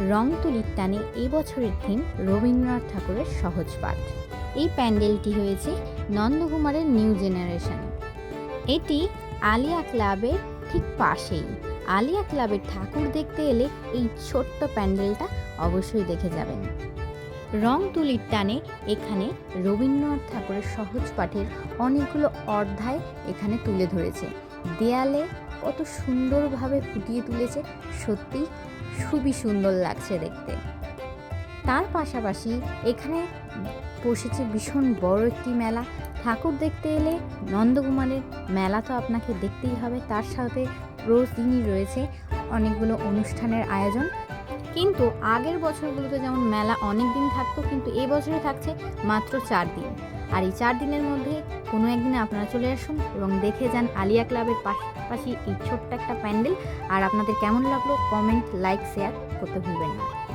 রং তুলির টানে এই বছরের থিম রবীন্দ্রনাথ ঠাকুরের সহজ পাঠ। এই প্যান্ডেলটি হয়েছে নন্দকুমারের নিউ জেনারেশন এটি আলিয়া ক্লাবের ঠিক পাশেই। আলিয়া ক্লাবের ঠাকুর দেখতে এলে এই ছোট্ট প্যান্ডেলটা অবশ্যই দেখে যাবেন। রং তুলির টানে এখানে রবীন্দ্রনাথ ঠাকুরের সহজ পাঠের অনেকগুলো অধ্যায় এখানে তুলে ধরেছে। দেয়ালে কত সুন্দরভাবে ফুটিয়ে তুলেছে সত্যি খুবই সুন্দর লাগছে দেখতে। তার পাশাপাশি এখানে বসেছে ভীষণ বড় একটি মেলা। ঠাকুর দেখতে এলে নন্দকুমারের মেলা তো আপনাকে দেখতেই হবে। তার সাথে রোজ দিনই রয়েছে অনেকগুলো অনুষ্ঠানের আয়োজন। কিন্তু আগের বছরগুলোতে যেমন মেলা অনেক দিন থাকতো, কিন্তু এই বছরে থাকছে মাত্র চার দিন। আর এই চার দিনের মধ্যে কোনো একদিনে আপনারা চলে আসুন এবং দেখে যান আলিয়া ক্লাবের পাশাপাশি এই ছোট্ট একটা প্যান্ডেল। আর আপনাদের কেমন লাগল কমেন্ট, লাইক, শেয়ার করতে ভুলবেন না।